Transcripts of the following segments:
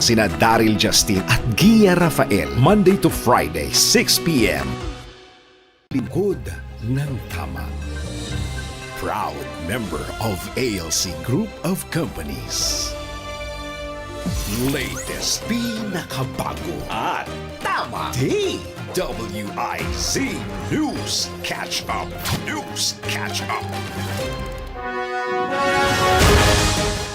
Sina Daryl Justin at Gia Rafael. Monday to Friday, 6pm. Lingkod ng Tama. Proud member of ALC Group of Companies. Latest pinakabago at tama. DWIZ News Catch Up. News Catch Up.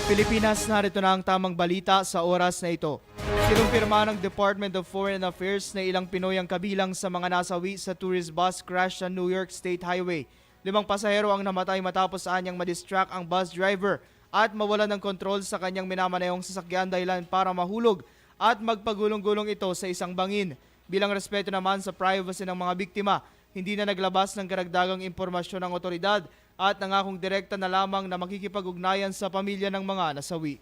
Pilipinas, narito na ang tamang balita sa oras na ito. Kinumpirma ng Department of Foreign Affairs na ilang Pinoy ang kabilang sa mga nasawi sa tourist bus crash sa New York State Highway. Limang pasahero ang namatay matapos anyang madistract ang bus driver at mawalan ng kontrol sa kanyang minamanayong sasakyan dahilan para mahulog at magpagulong-gulong ito sa isang bangin. Bilang respeto naman sa privacy ng mga biktima, hindi na naglabas ng karagdagang impormasyon ng otoridad at nangakong direkta na lamang na makikipag-ugnayan sa pamilya ng mga nasawi.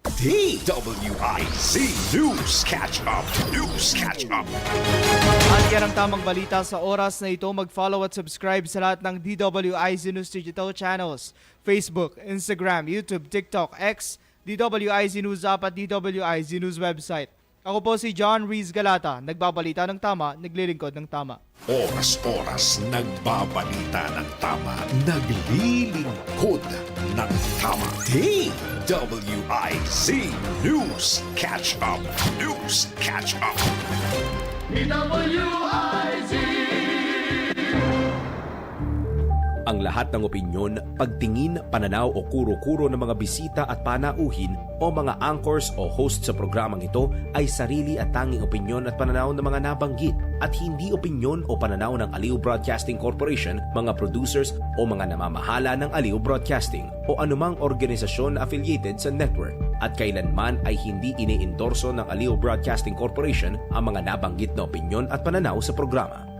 DWIZ News Catch Up. News Catch Up. At yan ang tamang balita sa oras na ito. Mag-follow at subscribe sa lahat ng DWIZ News Digital channels. Facebook, Instagram, YouTube, TikTok, X, DWIZ News App at DWIZ News website. Ako po si John Reese Galata, nagbabalita ng tama, naglilingkod ng tama. Oras-oras nagbabalita ng tama, naglilingkod ng tama. DWIZ News Catch Up. News Catch Up. Ang lahat ng opinyon, pagtingin, pananaw o kuro-kuro ng mga bisita at panauhin o mga anchors o host sa programang ito ay sarili at tanging opinyon at pananaw ng mga nabanggit at hindi opinyon o pananaw ng Aliw Broadcasting Corporation, mga producers o mga namamahala ng Aliw Broadcasting o anumang organisasyon affiliated sa network at kailanman ay hindi iniendorso ng Aliw Broadcasting Corporation ang mga nabanggit na opinyon at pananaw sa programa.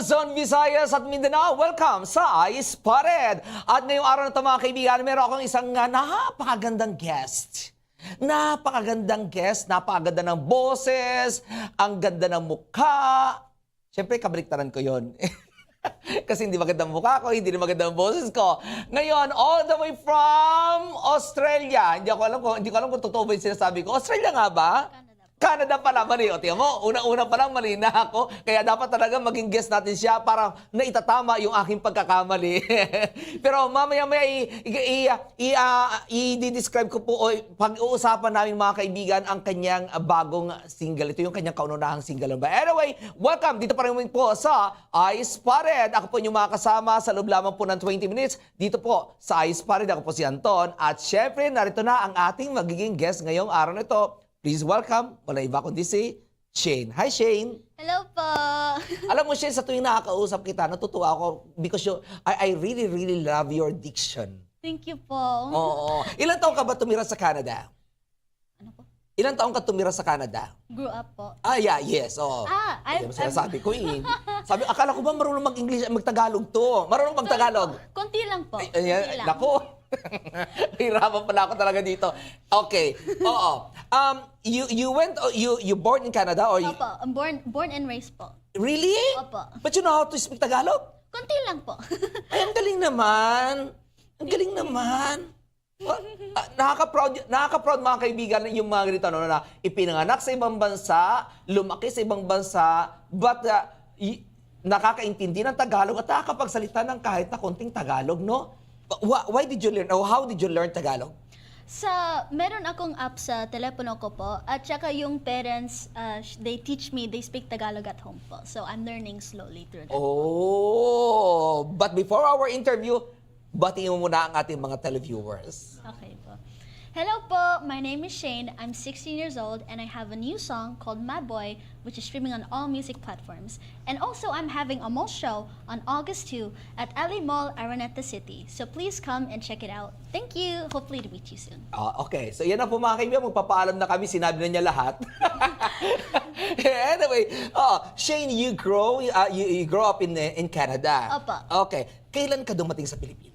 Luzon, Visayas at Mindanao. Welcome sa Ice Spotted. At ngayong araw na ito mga kaibigan, meron akong isang uh, napakagandang guest. Napakagandang guest, napakaganda ng boses, ang ganda ng mukha. Siyempre, kabaliktaran ko yon. Kasi hindi maganda ang mukha ko, hindi maganda ang boses ko. Ngayon, all the way from Australia. Hindi ako alam kung, hindi ko alam kung totoo ba yung sinasabi ko. Australia nga ba? Canada pala, mali. O, tingnan mo, unang-una pa lang mali na ako. Kaya dapat talaga maging guest natin siya para naitatama yung aking pagkakamali. Pero mamaya-maya ah, i-describe ko po o pag-uusapan namin mga kaibigan ang kanyang bagong single. Ito yung kanyang kaunahang single. Ba? Anyway, welcome dito pa rin po sa I Spotted. Ako po yung mga kasama sa loob lamang po ng 20 minutes dito po sa I Spotted. Ako po si Anton. At syempre, narito na ang ating magiging guest ngayong araw na ito. Please welcome, wala iba kundi si Shane. Hi Shane! Hello po. Alam mo Shane, sa tuwing nakakausap kita, natutuwa ako because you, I, I really, really love your diction. Thank you po. Oo. Ilan taong ka ba tumira sa Canada? Ano po? Ilan taong ka tumira sa Canada? Grew up po. Ah, yeah, yes. Oo. Ah, I'm- ang sinasabi ko eh. Sabi, akala ko ba marunong mag-English, mag-Tagalog to? Marunong mag-Tagalog? Konti lang po. Ay, Konti ayan, lang. nako. Hirapan pala ako talaga dito. Okay. Oo. Um, you you went oh, you you born in Canada or you, Opo, I'm born, born and raised po. Really? Opo. But you know how to speak Tagalog? Konti lang po. Ay, ang galing naman. Ang galing naman. Ah, ah, nakaka-proud, nakaka-proud mga kaibigan yung mga ganito ano, na ipinanganak sa ibang bansa, lumaki sa ibang bansa, but uh, y- nakakaintindi ng Tagalog at nakakapagsalita ng kahit na konting Tagalog, no? Why, why did you learn, or how did you learn Tagalog? sa, meron akong app sa telepono ko po. At saka yung parents, uh, they teach me, they speak Tagalog at home po. So I'm learning slowly through that. Oh, but before our interview, batiin mo muna ang ating mga televiewers. Okay po. Hello po, my name is Shane. I'm 16 years old and I have a new song called My Boy, which is streaming on all music platforms. And also, I'm having a mall show on August 2 at LA Mall, Araneta City. So please come and check it out. Thank you. Hopefully to meet you soon. Ah, okay. So yan na po mga kaibigan, magpapaalam na kami, sinabi na niya lahat. anyway, oh, Shane, you grow uh, you, you grow up in uh, in Canada. Opo. Okay. Kailan ka dumating sa Pilipinas?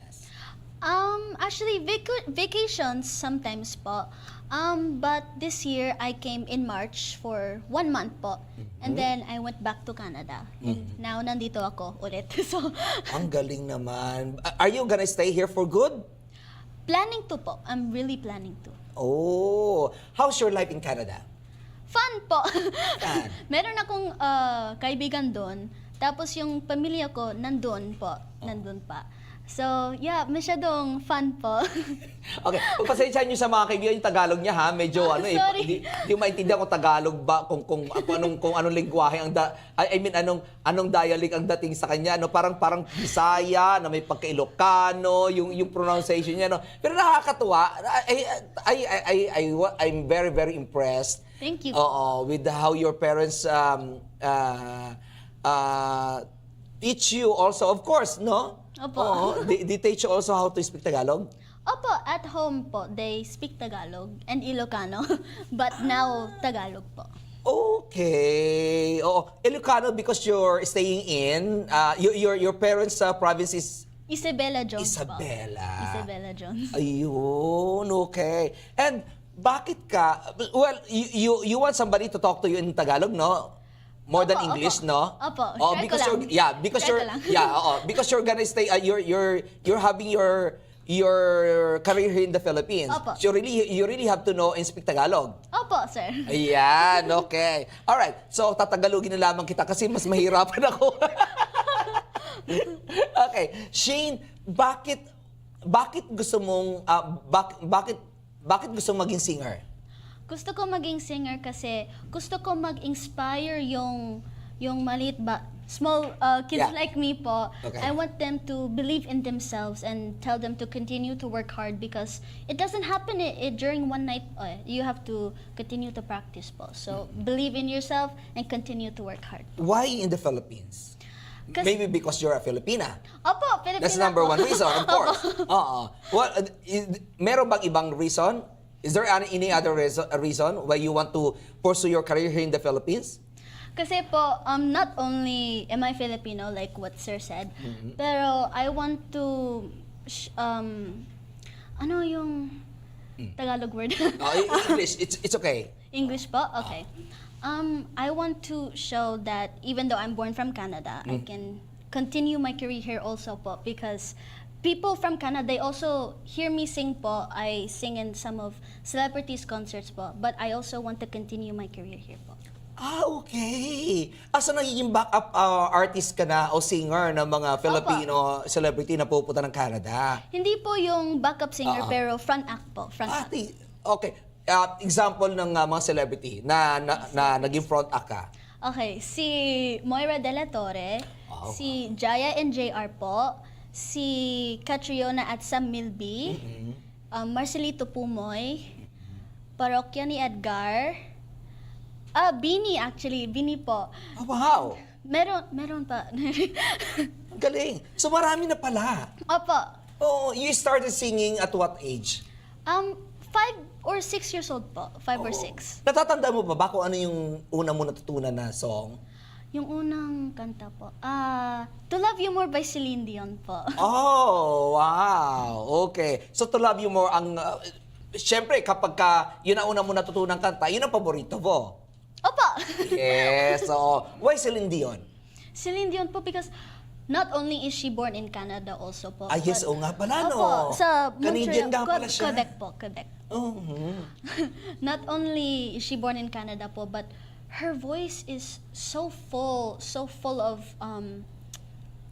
Um, actually, vac- vacations sometimes po. Um, but this year, I came in March for one month po. And then, I went back to Canada. And now, nandito ako ulit. so, Ang galing naman. Are you gonna stay here for good? planning to po. I'm really planning to. Oh, how's your life in Canada? Fun po. Fun. Meron akong ah, kaibigan doon. Tapos yung pamilya ko, nandun po. Nandun pa. So, yeah, masyadong fun po. Okay, pagpasensyahan niyo sa mga kaibigan yung Tagalog niya ha, medyo Ah, ano eh, sorry. hindi, hindi ko maintindihan kung Tagalog ba, kung kung, kung anong kung anong lengguwahe ang da, I, I mean anong anong dialect ang dating sa kanya, no, parang parang Bisaya na may pagka-Ilocano, yung yung pronunciation niya no. Pero nakakatuwa. I I I I, I I'm very very impressed. Thank you. Oo, with how your parents um uh, uh, teach you also of course, no? Opo. Oo, they, they teach you also how to speak Tagalog? Opo, at home po, they speak Tagalog and Ilocano. But now, Tagalog po. Okay. Oo. Ilocano because you're staying in, uh, your, your, your parents' uh, province is Isabella Jones Isabela. po. Isabella Jones. Ayun, okay. And bakit ka, well, you, you, you want somebody to talk to you in Tagalog, no? More than Opo, English, opo. no? Opo, Oh, try ko because you're, lang. yeah, because Try you're, ko lang. yeah, oo, because you're gonna stay, uh, you're, you're, you're having your, your career here in the Philippines. Opo. So you really, you really have to know and speak Tagalog. Opo, sir. Ayan, okay. Alright, so tatagalogin na lamang kita kasi mas mahirapan ako. okay, Shane, bakit bakit gusto mong ah, bak- bakit bakit gusto mong maging singer? Gusto ko maging singer kasi gusto ko mag-inspire yung yung maliit ba small uh, kids Yeah. like me po. Okay. I want them to believe in themselves and tell them to continue to work hard because it doesn't happen i i- during one night. Uh, you have to continue to practice po. So believe in yourself and continue to work hard. Why in the Philippines? Maybe because you're a Filipina. Opo, Filipina That's number po. one reason, of course. Oo. Well, uh, is- meron bang ibang reason? Is there any, other reason, why you want to pursue your career here in the Philippines? Kasi po, um, not only am I Filipino, like what Sir said, Mm-hmm. pero I want to, um, ano yung Tagalog word? In English, it's, it's okay. English po? Okay. Um, I want to show that even though I'm born from Canada, I Mm. can continue my career here also po because people from Canada, they also hear me sing po. I sing in some of celebrities' concerts po. But I also want to continue my career here po. Ah, okay. Asa nagiging backup uh, artist ka na o singer ng mga Filipino celebrity na pupunta ng Canada? Hindi po yung backup singer Oo. pero front act po. Front Ah, act. okay. Uh, example ng uh, mga celebrity na, na, na naging front act ka. Okay, si Moira De La Torre, Wow. si Jaya and JR po, si Catriona at Sam Milby, um, Marcelito Pumoy, Parokya ni Edgar, ah, Bini actually, Bini po. Oh, wow. Meron, meron pa. Ang galing. So marami na pala. Opo, Oh, you started singing at what age? um, five or six years old po, five or six. Natatanda mo ba ba kung ano yung una mo natutunan na song? Yung unang kanta po, ah, To Love You More by Celine Dion po. Oh, wow. Okay. So to love you more ang uh, Siyempre, kapag ka yun ang una mo natutunan kanta, yun ang paborito mo. Opo! Yes. So, why Celine Dion? Celine Dion po because not only is she born in Canada also po. Ah, yes, but- oo nga pala, no? Opo, sa Canadian Montreal, nga pala siya. Quebec po, Quebec. Mhm. not only is she born in Canada po, but her voice is so full, so full of um,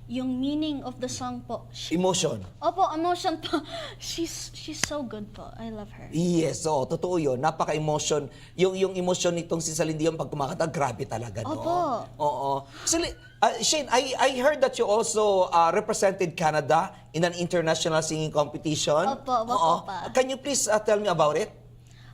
yung meaning of the song po. She, Emotion. opo, emotion po. She's she's so good po. I love her. Yes, oo, totoo yun. Napaka-emotion. Yung, yung emotion nitong si Celine Dion pag kumakanta, grabe talaga, no? Opo. Oo. Celine, uh, Shane, I, I heard that you also uh, represented Canada in an international singing competition. Opo, opo Oo. pa. Can you please uh, tell me about it?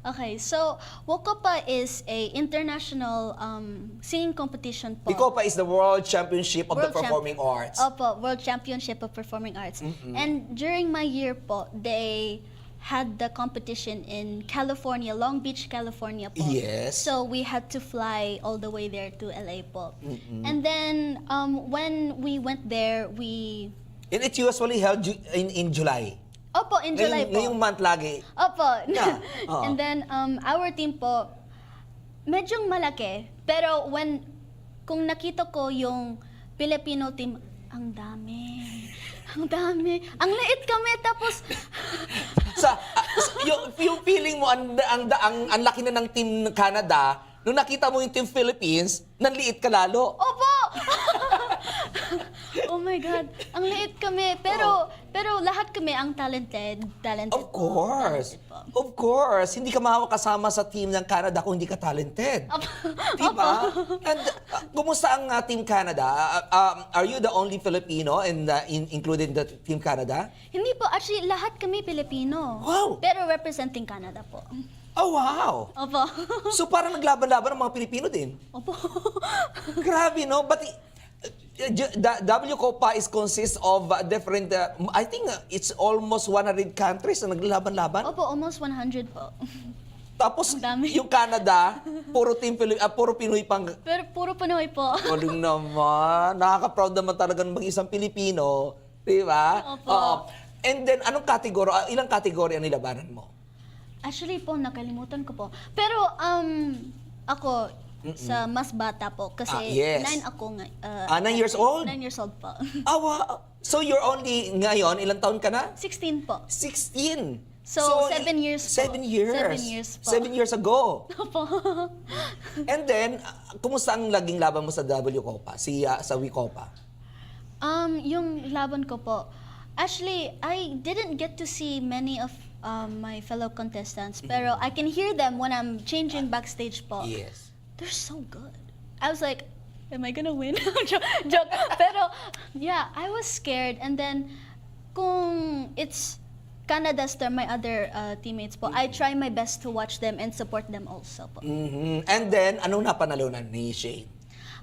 Okay, so Wokopa is a international um, singing competition po. Bicopa is the World Championship of the World Champ- Performing Arts. Opo, World Championship of Performing Arts. And during my year po, they had the competition in California, Long Beach, California po. Yes. So we had to fly all the way there to LA po. And then um, when we went there, we And it usually held ju- in, in July. Opo, in July ngayong, po. Ngayong month lagi. Opo. Yeah, oo. And then, um, our team po, medyo malaki. Pero when, kung nakita ko yung Filipino team, ang dami. Ang dami. Ang liit kami. Tapos, sa, ah, sa- yung, yung feeling mo, ang, ang, ang, ang laki na ng team ng Canada, nung nakita mo yung team Philippines, nanliit ka lalo. opo! oh my God. Ang liit kami. Pero, pero lahat kami ang talented. Talented Of po. course. Talented po. Of course. Hindi ka makakasama sa team ng Canada kung hindi ka talented. Opo. Diba? And uh, kumusta ang uh, Team Canada? Uh, um, are you the only Filipino in, the, in included in the Team Canada? Hindi po. Actually, lahat kami Pilipino. Wow. Pero representing Canada po. Oh, wow! Opo. So parang naglaban-laban ng mga Pilipino din. Opo. Grabe, no? But uh, the W Copa is consists of uh, different, uh, I think uh, it's almost 100 countries na naglalaban-laban. Opo, almost 100 po. Tapos Ang dami. yung Canada, puro team Pili- ah, puro Pinoy pang Pero puro Pinoy po. Galing naman. Nakaka-proud naman talaga ng isang Pilipino. Di ba? Opo. Oo. And then, anong kategorya, ah, ilang kategorya ang nilabanan mo? Actually po, nakalimutan ko po. Pero, um, ako, sa mas bata po. Kasi Ah, yes. nine ako nga. uh, Ah, nine years old? Nine years old po. Ah, wow. So, you're only, ngayon, ilang taon ka na? 16 po. 16. So, seven years po. Seven years. Seven years po. Seven years ago. Opo. And then, ah, kumusta ang laging laban mo sa W Copa? Si, ah, sa Wicopa? um, yung laban ko po, actually, I didn't get to see many of um, my fellow contestants. Pero I can hear them when I'm changing backstage po. Yes. They're so good. I was like, am I gonna win? joke, joke. Pero, yeah, I was scared. And then, kung it's Canada's turn, my other uh, teammates po, I try my best to watch them and support them also po. Mhm. And then, anong napanalunan ni Shane?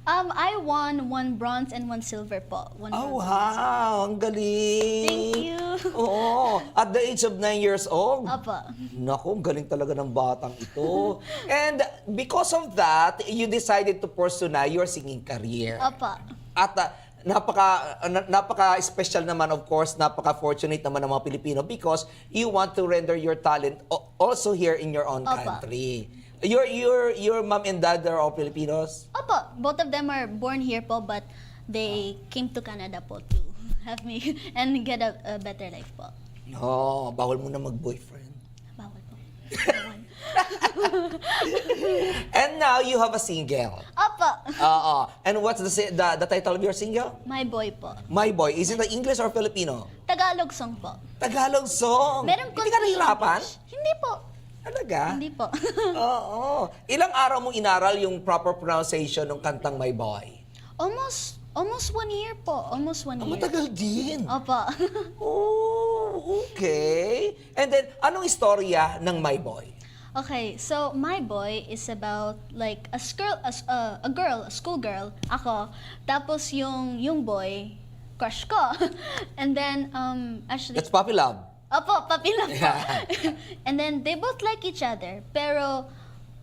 Um, I won one bronze and one silver po. One Oh, bronze. wow! Ang galing! Thank you. Oo. At the age of nine years old. Opo. Naku, ang galing talaga ng batang ito. And because of that, you decided to pursue na your singing career. Opo. At uh, napaka na- napaka-special naman of course, napaka-fortunate naman ng mga Pilipino because you want to render your talent o- also here in your own Opo. country. Your your your mom and dad are all Filipinos? Opo. Both of them are born here po, but they came to Canada po to have me and get a, a better life po. No, bawal mo na mag-boyfriend. Bawal po. Bawal. And now you have a single. Opo. Oo. And what's the, si- the the title of your single? My boy po. My Boy. Is it English or Filipino? Tagalog song po. Tagalog song. Meron Hindi ka konting? English. Hindi po. Talaga? Hindi po. Oo. Ilang araw mo inaral yung proper pronunciation ng kantang My Boy? almost, almost one year po. Almost one Ah, year. matagal din. Opo. Oh, okay. And then, anong istorya ng My Boy? okay, so my boy is about like a girl, a, s- uh, a girl, a school girl, ako. Tapos yung, yung boy, crush ko. And then, um, actually, That's Puppy Love. Opo, papi lang po. Yeah. And then, they both like each other. Pero,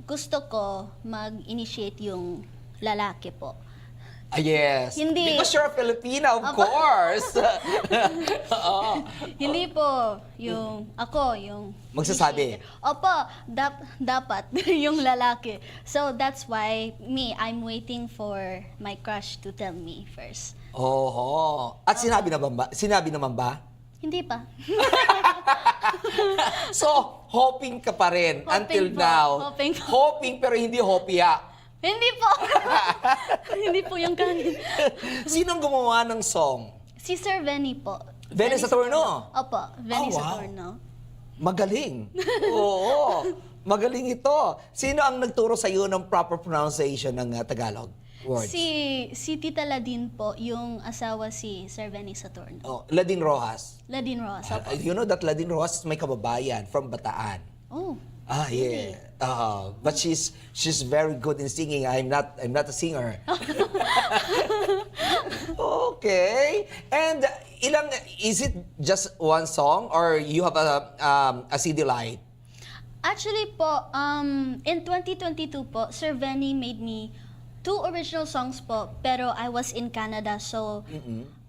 gusto ko mag-initiate yung lalaki po. Ah, yes. Hindi. Because you're a Filipina, of Apa. course. Oo. Hindi po yung ako, yung... Magsasabi. Opo, dap, dapat yung lalaki. So, that's why me, I'm waiting for my crush to tell me first. Oo. At sinabi naman ba? Sinabi naman ba? Hindi pa. So, hoping ka pa rin Hoping until po, now. hoping po. Hoping pero hindi hopia. Hindi po. Hindi po yung kanin. Sinong gumawa ng song? Si Sir Venny po. Venny Saturno? Opo, Venny Ah, wow. Saturno. Magaling. Oo. Magaling ito. Sino ang nagturo sa iyo ng proper pronunciation ng uh, Tagalog words? Si, si Tita Ladin po, yung asawa si Sir Benny Saturno. Oh, Ladin Rojas. Ladin Ross. Uh, Opo. you know that Ladin Rojas is may kababayan from Bataan. Oh, Ah, yeah. Uh, but she's she's very good in singing. I'm not I'm not a singer. okay. And ilang is it just one song or you have a um, a CD light? actually po, um, in 2022 po, Sir Benny made me two original songs po, pero I was in Canada, so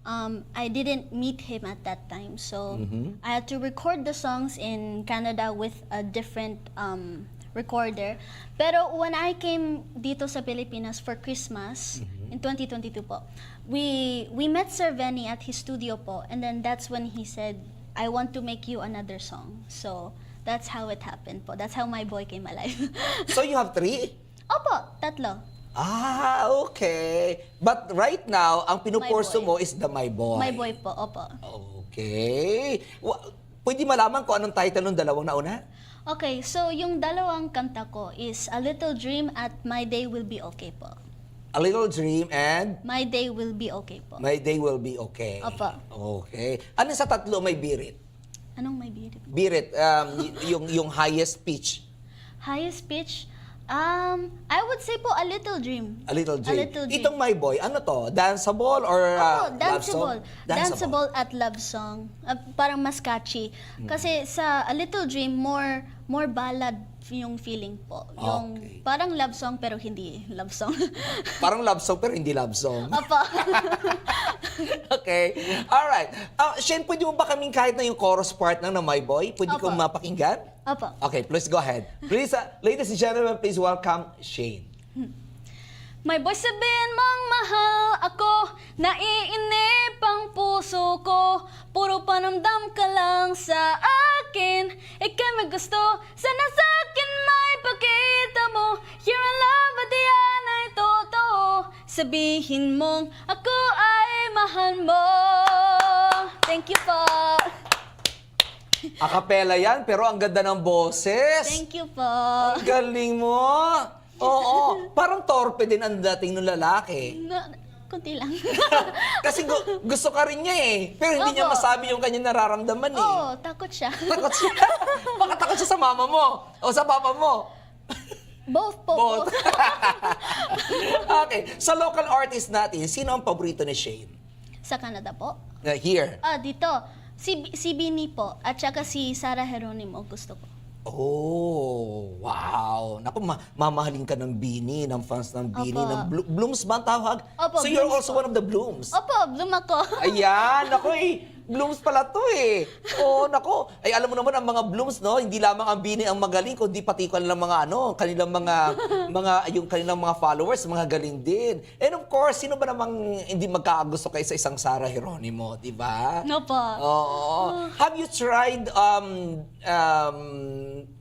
um, I didn't meet him at that time. So I had to record the songs in Canada with a different um, recorder. Pero when I came dito sa Pilipinas for Christmas in 2022 po, we we met Sir Venny at his studio po and then that's when he said, I want to make you another song. So that's how it happened po. That's how my boy came alive. So you have three? Opo, tatlo. Ah, okay. But right now, ang pinupurso My mo is the My Boy. My boy po, opo. Okay. Wa- Pwede malaman kung anong title ng dalawang nauna? Okay, so yung dalawang kanta ko is A Little Dream at My Day Will Be Okay po. A Little Dream and My Day Will Be Okay po. My Day Will Be Okay. Opo. Okay. Ano sa tatlo may birit? Anong may beauty? Birit, um, y- yung, yung highest pitch. Highest pitch? Um, I would say po A Little Dream. A Little Dream. A Little Dream. Itong My Boy, ano to? Danceable or uh, Opo, love song? danceable. Danceable at love song. Uh, parang mas catchy. Hmm. Kasi sa A Little Dream, more more ballad yung feeling po. Yung Okay. parang love song pero hindi love song. Parang love song pero hindi love song. Opo. okay. Alright. Uh, Shane, pwede mo ba kaming kahit na yung chorus part ng na My Boy? Pwede Opo. kong mapakinggan? Opo. Okay, please go ahead. Please, uh, ladies and gentlemen, please welcome Shane. May boy sabihin mong mahal ako Naiinip ang puso ko. Puro panamdam ka lang sa akin. Ika'y may gusto Sana sa akin may pakita mo. You're in love at yan ay totoo. Sabihin mong ako ay mahal mo. Thank you po Akapela yan, pero ang ganda ng boses. Thank you po Ang galing mo. Oo, parang torpe din ang dating ng lalaki. Na, Kunti lang Kasi gu- gusto ka rin niya eh. Pero hindi niya Opo. masabi yung kanya nararamdaman eh. Oo, takot siya Takot siya. Baka takot siya sa mama mo o sa papa mo. Both po Both. okay. Sa local artist natin, sino ang paborito ni Shane? Sa Canada po Na here. Ah, dito. Si, si Bini po, at saka si Sarah Geronimo, gusto ko. Oh, wow. Naku, ma- mamahalin ka ng Bini, ng fans ng Bini, Opo. ng Blo- Blooms ba ang tawag? Opo, so you're Blooms also po. one of the Blooms. Opo, bloom ako. Ayan, ako eh. Blooms pala to eh. Oh, nako. Ay, alam mo naman ang mga blooms, no? Hindi lamang ang bini ang magaling, kundi pati kanilang mga ano, kanilang mga mga yung kanilang mga followers, mga galing din. And of course, sino ba namang hindi magkakagusto kay sa isang Sarah Geronimo, di ba? No po. Oo. Have you tried um um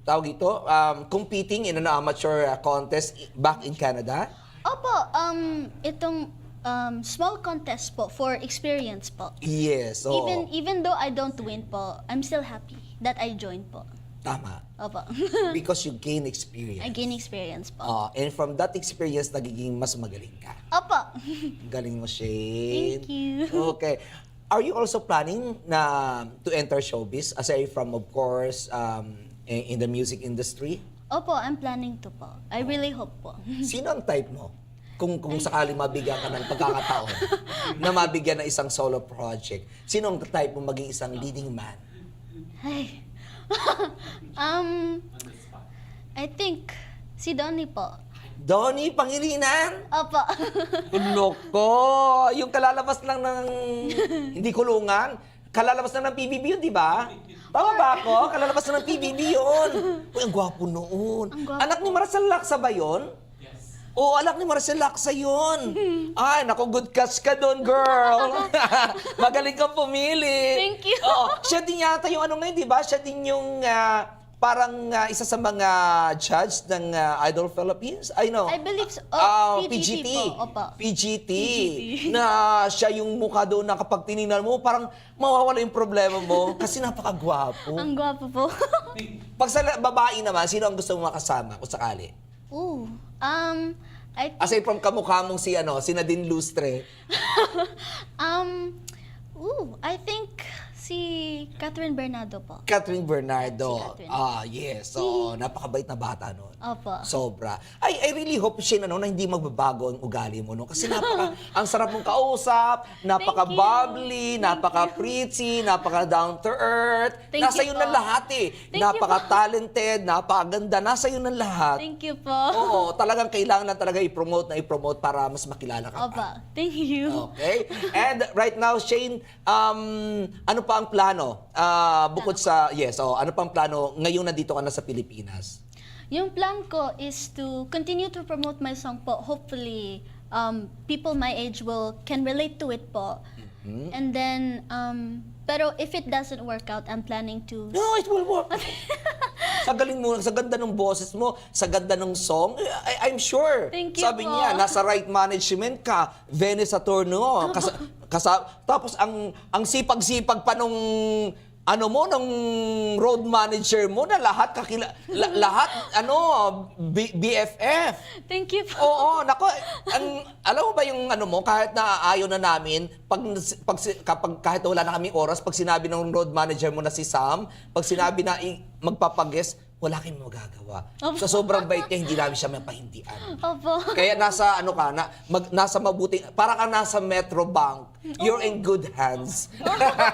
tawag ito, um, competing in an amateur uh, contest back in Canada? Opo, um, itong um, small contest po for experience po. Yes. oo. Even even though I don't win po, I'm still happy that I joined po. Tama. Opo. Because you gain experience. I gain experience po. Ah, and from that experience, nagiging mas magaling ka. Opo. Galing mo, Shane. Thank you. Okay. Are you also planning na to enter showbiz? Aside from, of course, um, in, in the music industry? Opo, I'm planning to po. I really hope po. Sino ang type mo? Kung, kung sakali mabigyan ka ng pagkakataon na mabigyan ng isang solo project, sino ang type mo maging isang leading man? Ay. um, I think si Donnie po. Donnie Pangilinan? Opo. Loko! Yung kalalabas lang ng, hindi kulungan, kalalabas lang ng PBB yun, di ba? Tama ba ako? Kalalabas lang ng PBB yun. Uy, ang gwapo noon. Ang gwapo Anak ni Marcel Laksa ba yun? Oo, anak ni Marcel Laksa yun. Ay, naku, good catch ka doon, girl. Magaling kang pumili. Thank you. Oo, siya din yata yung ano ngayon, di ba? Siya din yung ah, parang ah, isa sa mga judge ng ah, Idol Philippines. I know. I believe so. Oh, Ah, PGT po. Opo. PGT. PGT. Na siya yung mukha doon na kapag tinignan mo, parang mawawala yung problema mo kasi napakagwapo. Ang gwapo po. Pag sa la- babae naman, sino ang gusto mo makasama kung sakali? Ooh. Um, I think, Aside from kamukha mong si, ano, si Nadine Lustre. um, ooh, I think si Catherine Bernardo po. Catherine Bernardo. Si Catherine. Ah, yes. Oo, napakabait na bata noon. Opo. Sobra. I, I really hope, Shane, ano, na hindi magbabago ang ugali mo. No? Kasi napaka, ang sarap mong kausap, napaka-bubbly, napaka-pretty, napaka-down to earth. Thank Nasa you na po. lahat eh. Thank you po. Napaka-talented, napakaganda. Nasa yun na lahat. Thank you po. Oo, talagang kailangan na talaga i-promote na i-promote para mas makilala ka pa. Opo. Thank you. Okay? And right now, Shane, um, ano pa ang plano? Ah, bukod sa, yes, oh, ano pa ang plano ngayon nandito ka na sa Pilipinas? Yung plan ko is to continue to promote my song po. Hopefully, um, people my age will can relate to it po. Mm-hmm. And then, um, pero if it doesn't work out, I'm planning to... No, it will work. sa galing mo, sa ganda ng boses mo, sa ganda ng song, I, I'm sure. Thank you Sabi po. niya, nasa right management ka, Venice Saturno, kasa, kasa, tapos ang ang sipag-sipag pa nung ano mo nung road manager mo na lahat kakila la- lahat ano B- BFF Thank you po. Oo, nako, ang alam mo ba yung ano mo kahit na ayaw na namin pag, pag kapag kahit wala na kaming oras pag sinabi ng road manager mo na si Sam, pag sinabi na magpapages, wala kayong magagawa. Sa sobrang bait niya, hindi namin siya mapahindian. Opo. Kaya nasa ano ka na mag, nasa mabuting para ka nasa Metro Bank. You're in good hands.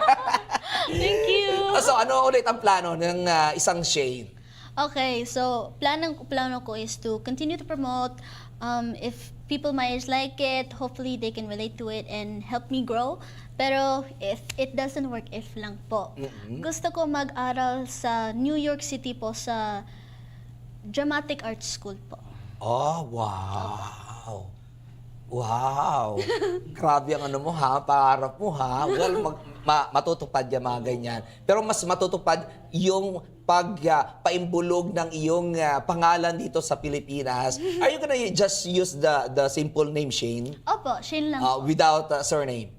Thank you. so ano ulit ang plano ng ah, isang Shane? Okay, so plano, plano ko is to continue to promote. Um, if people my age like it, hopefully they can relate to it and help me grow. Pero if it doesn't work, if lang po. Gusto ko mag-aral sa New York City po sa Dramatic Arts School po. Oh, wow. Wow. Grabe ang ano mo ha, pangarap mo ha. Well, mag, ma- matutupad yung mga ganyan. Pero mas matutupad yung pag ah, paimbulog ng iyong ah, pangalan dito sa Pilipinas. Are you gonna just use the the simple name Shane Opo, Shane lang po. without ah, surname?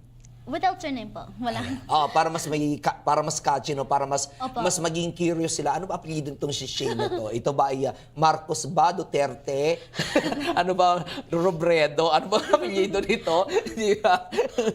Without surname po. Wala. Ah, para mas may ka- para mas catchy no, para mas Opo. mas maging curious sila. Ano ba apelyido nitong si Shane to? Ito ba ay ah, Marcos ba Duterte? ano ba Robredo? Ano ba apelyido nito? Di ba?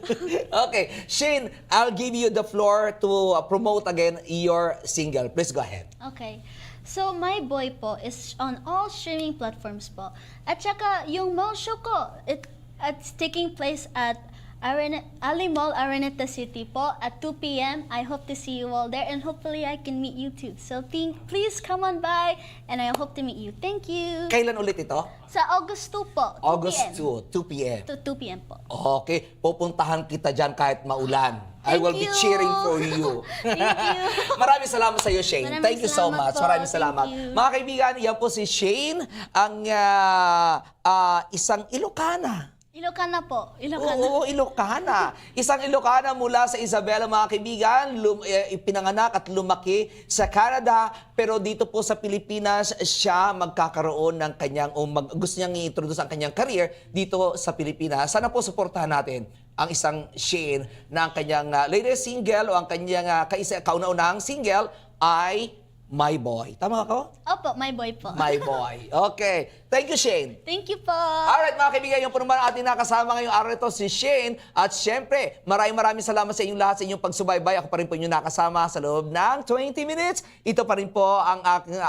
okay, Shane, I'll give you the floor to uh, promote again your single. Please go ahead. Okay. So, My Boy po is on all streaming platforms po. At saka, yung mall show ko, it, it's taking place at Arena, Ali Mall, Araneta City po at 2 p.m. I hope to see you all there and hopefully I can meet you too. So, think, please come on by and I hope to meet you. Thank you. Kailan ulit ito? Sa August 2 po, 2 August p.m. 2, 2 p.m. To 2 p.m. po. Okay, pupuntahan kita dyan kahit maulan. I Thank will be you. cheering for you. Thank you. Maraming salamat sa iyo, Shane. Maraming Thank you so salamat much. po. Maraming Thank salamat. you. Mga kaibigan, yan po si Shane, ang ah, ah, isang Ilocana. Ilocana po. Ilocana. Oo, Ilocana. Isang Ilocana mula sa Isabela, mga kaibigan, lum, eh, ipinanganak at lumaki sa Canada, pero dito po sa Pilipinas, siya magkakaroon ng kanyang, o mag, gusto niyang i-introduce ang kanyang career dito sa Pilipinas. Sana po suportahan natin ang isang Shane na ang kanyang ah, latest single o ang kanyang uh, kaisa, kauna-unahang single ay My Boy. Tama ako? Opo, My Boy po. My Boy. Okay. Thank you, Shane. Thank you po. Alright mga kaibigan, yung po naman ating nakasama ngayong araw ito si Shane. At syempre, maraming maraming salamat sa inyong lahat sa inyong pagsubaybay. Ako pa rin po inyong nakasama sa loob ng 20 minutes. Ito pa rin po ang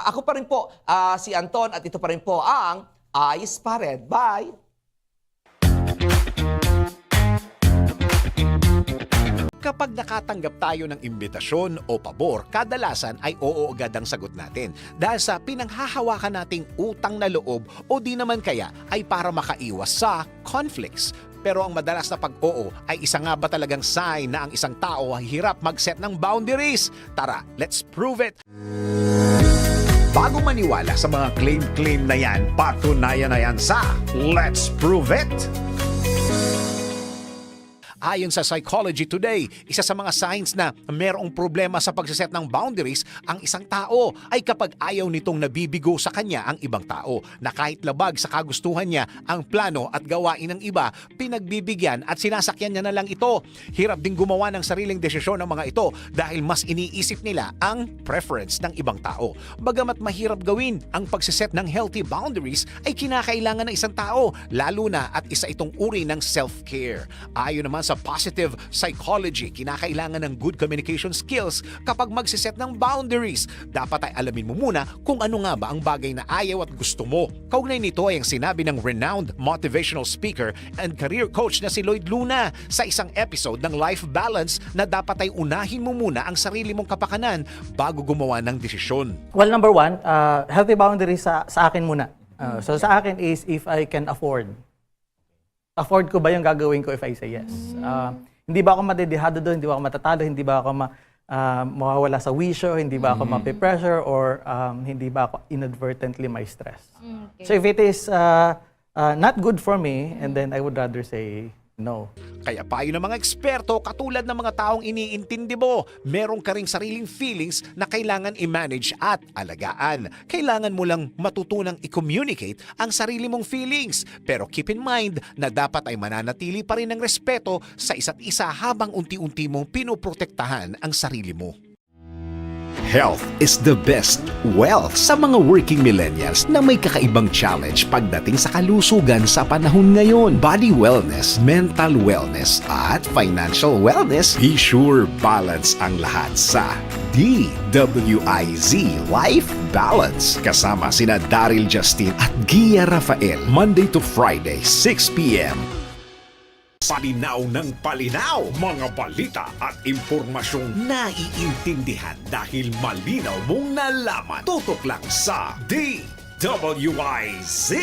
ako pa rin po ah, si Anton at ito pa rin po ang Ayos pa rin. Bye! Kapag nakatanggap tayo ng imbitasyon o pabor, kadalasan ay oo agad ang sagot natin dahil sa pinanghahawakan nating utang na loob o di naman kaya ay para makaiwas sa conflicts. Pero ang madalas na pag-oo ay isa nga ba talagang sign na ang isang tao ay hirap mag-set ng boundaries? Tara, let's prove it! Bago maniwala sa mga claim-claim na yan, patunayan na yan sa Let's Prove It! Ayon sa Psychology Today, isa sa mga signs na merong problema sa pagsiset ng boundaries ang isang tao ay kapag ayaw nitong nabibigo sa kanya ang ibang tao na kahit labag sa kagustuhan niya ang plano at gawain ng iba, pinagbibigyan at sinasakyan niya na lang ito. Hirap ding gumawa ng sariling desisyon ng mga ito dahil mas iniisip nila ang preference ng ibang tao. Bagamat mahirap gawin, ang pagsiset ng healthy boundaries ay kinakailangan ng isang tao, lalo na at isa itong uri ng self-care. Ayon naman sa positive psychology, kinakailangan ng good communication skills kapag magsiset ng boundaries. Dapat ay alamin mo muna kung ano nga ba ang bagay na ayaw at gusto mo. Kaugnay nito ay ang sinabi ng renowned motivational speaker and career coach na si Lloyd Luna sa isang episode ng Life Balance na dapat ay unahin mo muna ang sarili mong kapakanan bago gumawa ng desisyon. Well, number one, uh, healthy boundaries sa, sa akin muna. Uh, so sa akin is if I can afford. Afford ko ba yung gagawin ko if I say yes? Uh, hindi ba ako madedihado doon? Hindi ba ako matatalo? Hindi ba ako ma, uh, mawawala sa wisyo? Hindi ba ako mape-pressure? Or um, hindi ba ako inadvertently may stress? So if it is uh, uh, not good for me, and then I would rather say no. Kaya payo ng mga eksperto katulad ng mga taong iniintindi mo, meron ka ring sariling feelings na kailangan i-manage at alagaan. Kailangan mo lang matutunang i-communicate ang sarili mong feelings. Pero keep in mind na dapat ay mananatili pa rin ng respeto sa isa't isa habang unti-unti mong pinoprotektahan ang sarili mo. Health is the best wealth sa mga working millennials na may kakaibang challenge pagdating sa kalusugan sa panahon ngayon. Body wellness, mental wellness, at financial wellness. Be sure balance ang lahat sa DWIZ Life Balance. Kasama sina Daryl Justin at Gia Rafael. Monday to Friday, 6pm. Palinaw ng palinaw, mga balita at impormasyong naiintindihan dahil malinaw mong nalaman. Tutok lang sa DWIZ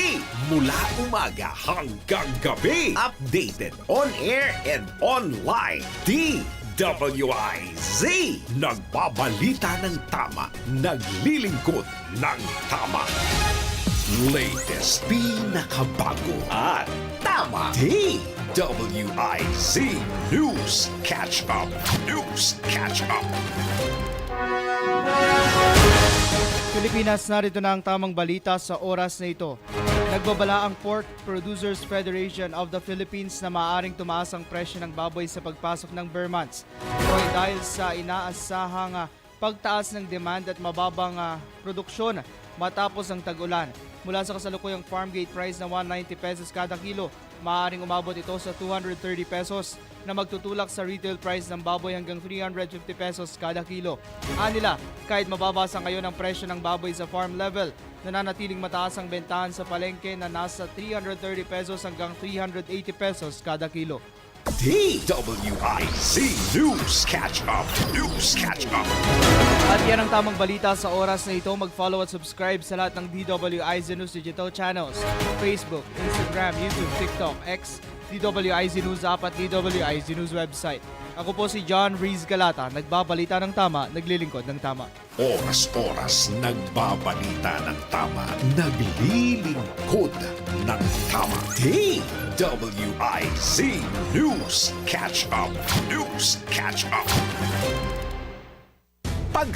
mula umaga hanggang gabi. Updated on air and online. DWIZ Nagbabalita ng tama, naglilingkod ng tama. Latest, pinakabago at tama. DWIZ News Catch Up. News Catch Up. Pilipinas, narito na ang tamang balita sa oras na ito. Nagbabala ang Pork Producers Federation of the Philippines na maaaring tumaas ang presyo ng baboy sa pagpasok ng months. Ito ay dahil sa inaasahang ah, pagtaas ng demand at mababang ah, produksyon matapos ang tag-ulan. Mula sa kasalukuyang farm gate price na 190 pesos kada kilo, maaaring umabot ito sa 230 pesos na magtutulak sa retail price ng baboy hanggang 350 pesos kada kilo. Anila, kahit mababasa ngayon ang presyo ng baboy sa farm level, nananatiling mataas ang bentahan sa palengke na nasa 330 pesos hanggang 380 pesos kada kilo. DWIZ News Catch Up. News Catch Up. At yan ang tamang balita sa oras na ito. Mag-follow at subscribe sa lahat ng DWIZ News digital channels. Facebook, Instagram, YouTube, TikTok, X, DWIZ News app at DWIZ News website. Ako po si John Reese Galata, nagbabalita ng tama, naglilingkod ng tama. Oras-oras nagbabalita ng tama, naglilingkod ng tama. DWIZ News Catch Up. News Catch Up. Pag